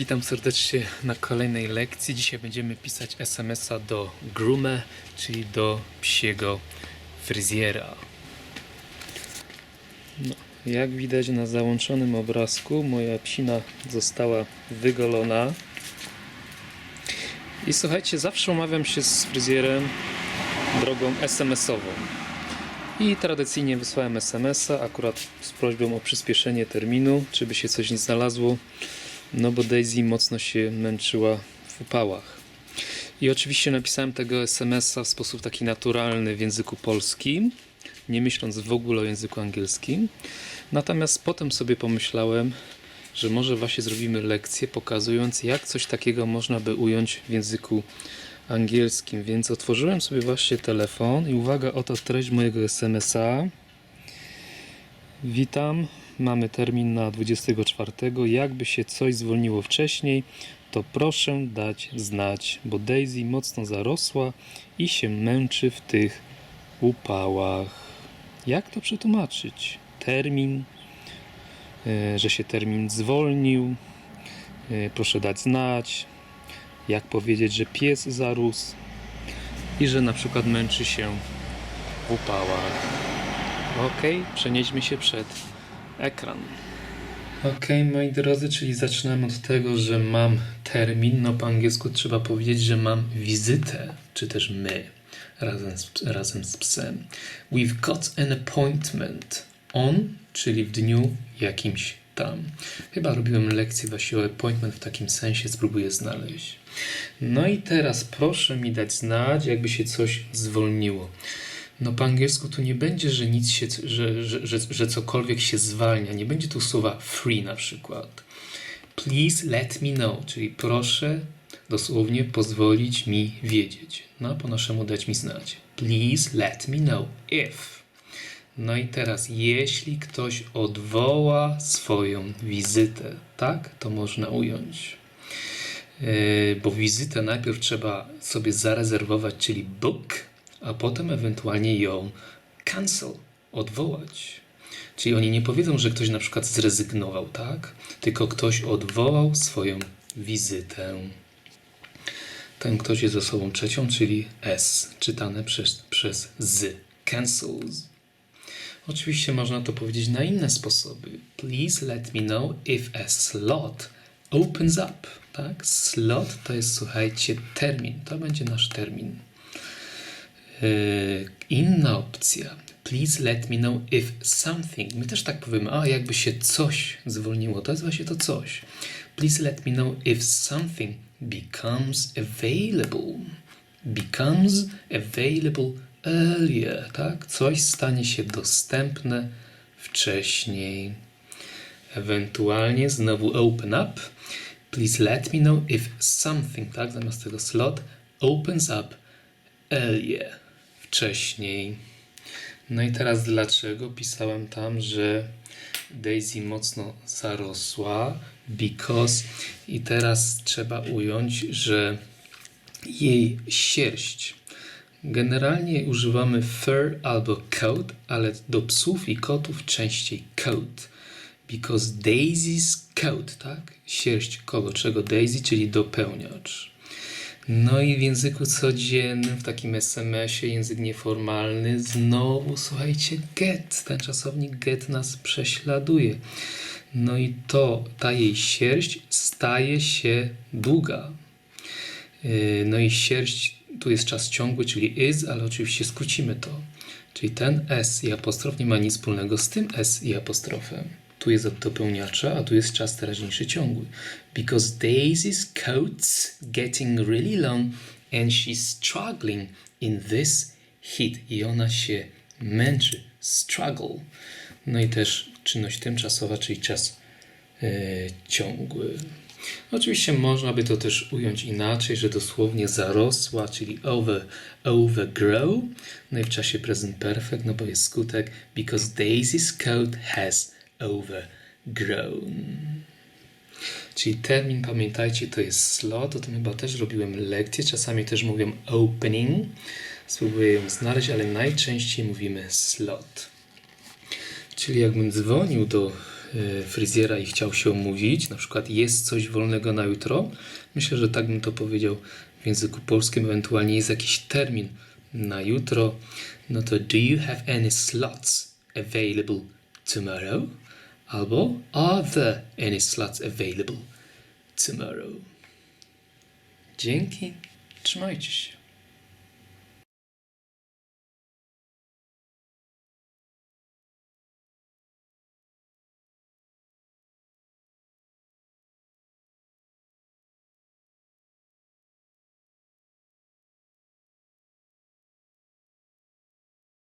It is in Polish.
Witam serdecznie na kolejnej lekcji. Dzisiaj będziemy pisać SMS-a do Groome, czyli do psiego fryzjera. No, jak widać na załączonym obrazku, moja psina została wygolona. I słuchajcie, zawsze umawiam się z fryzjerem drogą SMS-ową. I tradycyjnie wysłałem SMS-a, akurat z prośbą o przyspieszenie terminu, czy by się coś nie znalazło. No bo Daisy mocno się męczyła w upałach. I oczywiście napisałem tego SMS-a w sposób taki naturalny w języku polskim, nie myśląc w ogóle o języku angielskim. Natomiast potem sobie pomyślałem, że może właśnie zrobimy lekcję pokazując, jak coś takiego można by ująć w języku angielskim. Więc otworzyłem sobie właśnie telefon i uwaga, oto treść mojego SMS-a. Witam, mamy termin na 24. Jakby się coś zwolniło wcześniej, to proszę dać znać, bo Daisy mocno zarosła i się męczy w tych upałach. Jak to przetłumaczyć? Termin, e, że się termin zwolnił, e, proszę dać znać. Jak powiedzieć, że pies zarósł i że na przykład męczy się w upałach. Ok, przenieśmy się przed ekran. Ok, moi drodzy, czyli zaczynam od tego, że mam termin. No po angielsku trzeba powiedzieć, że mam wizytę, czy też my, razem z, razem z psem. We've got an appointment on, czyli w dniu jakimś tam. Chyba robiłem lekcję właśnie o appointment w takim sensie, spróbuję znaleźć. No i teraz proszę mi dać znać, jakby się coś zwolniło. No po angielsku tu nie będzie, że nic się, że, że, że, że cokolwiek się zwalnia. Nie będzie tu słowa free na przykład. Please let me know, czyli proszę dosłownie pozwolić mi wiedzieć. No po naszemu dać mi znać. Please let me know if. No i teraz, jeśli ktoś odwoła swoją wizytę, tak, to można ująć. Yy, bo wizytę najpierw trzeba sobie zarezerwować, czyli book, a potem ewentualnie ją cancel, odwołać. Czyli oni nie powiedzą, że ktoś na przykład zrezygnował, tak? Tylko ktoś odwołał swoją wizytę. Ten ktoś jest osobą trzecią, czyli S, czytane przez, przez z. Cancels. Oczywiście można to powiedzieć na inne sposoby. Please let me know if a slot opens up. Tak? Slot to jest, słuchajcie, termin. To będzie nasz termin. Yy, Inna opcja. Please let me know if something. My też tak powiemy, a jakby się coś zwolniło, to jest właśnie to coś. Please let me know if something becomes available. Becomes available earlier, tak? Coś stanie się dostępne wcześniej. Ewentualnie znowu open up. Please let me know if something, tak? Zamiast tego slot opens up earlier, wcześniej. No i teraz dlaczego pisałem tam, że Daisy mocno zarosła? Because i teraz trzeba ująć, że jej sierść. Generalnie używamy fur albo coat, ale do psów i kotów częściej coat. Because Daisy's coat, tak? Sierść kogo? Czego Daisy, czyli dopełniacz. No i w języku codziennym, w takim SMS-ie, język nieformalny, znowu słuchajcie, get. Ten czasownik get nas prześladuje. No i to, ta jej sierść staje się długa. Yy, No i sierść, tu jest czas ciągły, czyli is, ale oczywiście skrócimy to. Czyli ten s i apostrof nie ma nic wspólnego z tym s i apostrofem. Tu jest od dopełniacza, a tu jest czas teraźniejszy ciągły. Because Daisy's coat's getting really long and she's struggling in this heat. I ona się męczy. Struggle. No i też czynność tymczasowa, czyli czas e, ciągły. Oczywiście można by to też ująć inaczej, że dosłownie zarosła, czyli over, overgrow. No i w czasie present perfect, no bo jest skutek because Daisy's coat has overgrown. Czyli termin, pamiętajcie, to jest slot. O tym chyba też robiłem lekcje. Czasami też mówią opening. Spróbuję ją znaleźć, ale najczęściej mówimy slot. Czyli jakbym dzwonił do e, fryzjera i chciał się umówić, na przykład jest coś wolnego na jutro, myślę, że tak bym to powiedział w języku polskim, ewentualnie jest jakiś termin na jutro, no to do you have any slots available tomorrow? Albo are there any slots available tomorrow? Dzięki. Trzymajcie się.